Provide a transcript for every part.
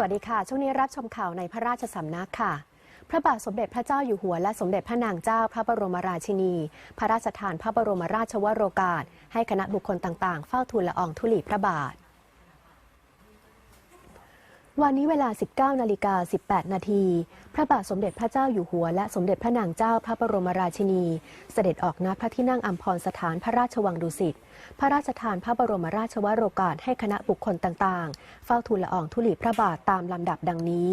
สวัสดีค่ะ ช่วงนี้รับชมข่าวในพระราชสำนักค่ะ พระบาทสมเด็จพระเจ้าอยู่หัวและสมเด็จพระนางเจ้าพระบรมราชินี พระราชทานพระบรมราชวโรกาส ให้คณะบุคคลต่างๆ เฝ้าทูลละอองธุลีพระบาท วันนี้เวลา 19 นาฬิกา 18 นาที พระบาทสมเด็จพระเจ้าอยู่หัว และสมเด็จพระนางเจ้าพระบรมราชินี เสด็จออกณพระที่นั่งอัมพรสถานพระราชวังดุสิต พระราชทานพระบรมราชวโรกาสให้คณะบุคคลต่างๆ เฝ้าทูลละอองธุลีพระบาทตามลำดับดังนี้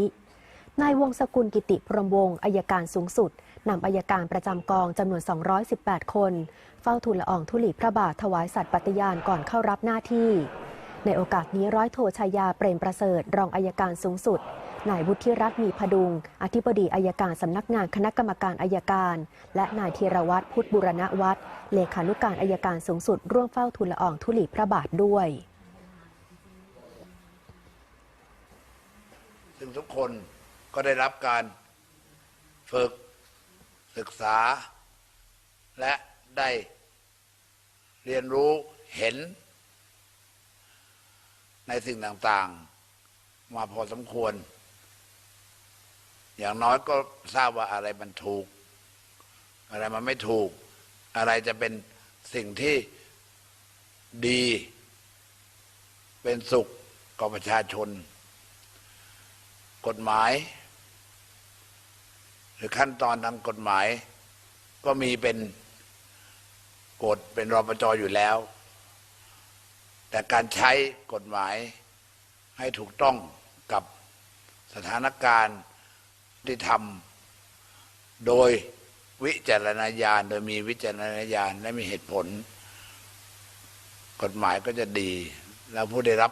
นายวงศกุลกิติพรมวงศ์อายการสูงสุดนำอายการประจำกองจำนวน 218 คน เฝ้าทูลละอองธุลีพระบาทถวายสัตย์ปฏิญาณก่อนเข้ารับหน้าที่ ในโอกาสนี้ร้อยโทชายาเปรมประเสริฐ รองอายการสูงสุด นายวุฒิรัตน์มีพดุง อธิบดีอายการสำนักงานคณะกรรมการอายการ และนายธีรวัตรพุทธบุรณวัฒน์เลขานุการอายการสูงสุด ร่วมเฝ้าทูลละอองธุลีพระบาทด้วย ซึ่งทุกคนก็ได้รับการฝึกศึกษา และได้เรียนรู้เห็น ในสิ่งต่างๆ มาพอสมควร อย่างน้อยก็ทราบว่าอะไรมันถูก อะไรมันไม่ถูก อะไรจะเป็นสิ่งที่ดี เป็นสุขกับประชาชน กฎหมาย หรือขั้นตอนทางกฎหมาย ก็มีเป็นกฎเป็นรปจอยู่แล้ว แต่การใช้กฎหมายให้ถูกต้องกับสถานการณ์ที่ทำโดยวิจารณญาณโดยมีวิจารณญาณและมีเหตุผล กฎหมายก็จะดี แล้วผู้ได้รับ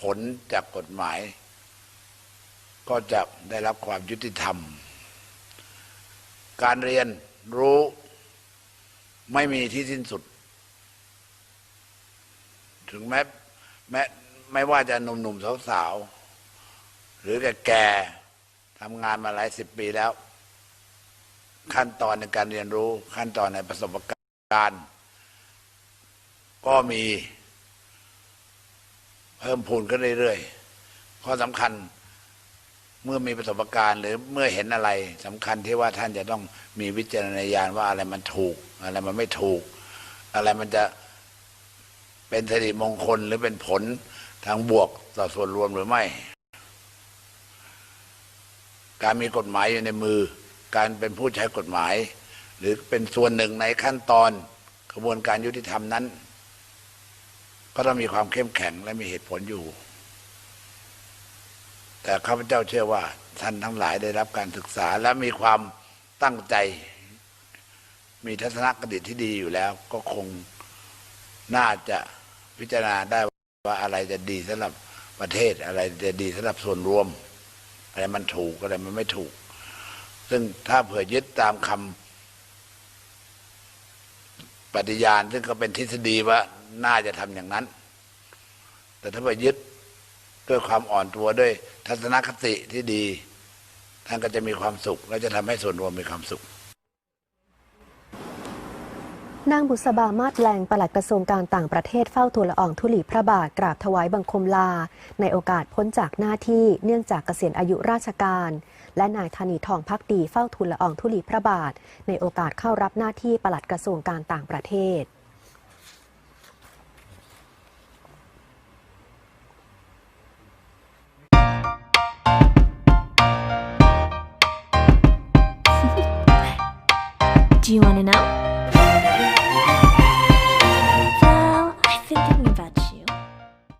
ผลจากกฎหมาย ก็จะได้รับความยุติธรรม การเรียนรู้ไม่มีที่สิ้นสุด ถึงแม้แม้ไม่ว่าจะหนุ่มๆสาวๆ หรือแก่ๆทำงานมาหลายสิบปีแล้ว ขั้นตอนในการเรียนรู้ ขั้นตอนในประสบการณ์ ก็มีเพิ่มพูนขึ้นเรื่อยๆข้อสำคัญเมื่อมีประสบการณ์หรือเมื่อเห็นอะไรสำคัญที่ว่าท่านจะต้องมีวิจารณญาณว่าอะไรมันถูก อะไรมันไม่ถูก อะไรมันจะ เป็นสิริมงคลหรือเป็นผลทางบวกต่อส่วนรวมหรือไม่ การมีกฎหมายอยู่ในมือ การเป็นผู้ใช้กฎหมาย หรือเป็นส่วนหนึ่งในขั้นตอนกระบวนการยุติธรรมนั้น ก็ต้องมีความเข้มแข็งและมีเหตุผลอยู่ แต่ข้าพเจ้าเชื่อว่าท่านทั้งหลายได้รับการศึกษาและมีความตั้งใจ มีทัศนคติที่ดีอยู่แล้ว ก็คงน่าจะ พิจารณาได้ว่าอะไรจะดีสำหรับประเทศอะไรจะดีสำหรับส่วนรวม อะไรมันถูกอะไรมันไม่ถูก ซึ่งถ้าเผื่อยึดตามคำปฏิญาณซึ่งก็เป็นทฤษฎีว่าน่าจะทำอย่างนั้น แต่ถ้าเผื่อยึดด้วยความอ่อนตัวด้วยทัศนคติที่ดี ท่านก็จะมีความสุข และจะทำให้ส่วนรวมมีความสุข นางบุษบามาศแรงปลัดกระทรวงการต่างประเทศเฝ้าทูลละอองธุลีพระบาทกราบถวายบังคมลา ในโอกาสพ้นจากหน้าที่เนื่องจากเกษียณอายุราชการ และนายธนีทองพักดีเฝ้าทูลละอองธุลีพระบาท ในโอกาสเข้ารับหน้าที่ปลัดกระทรวงการต่างประเทศ Do you want to know?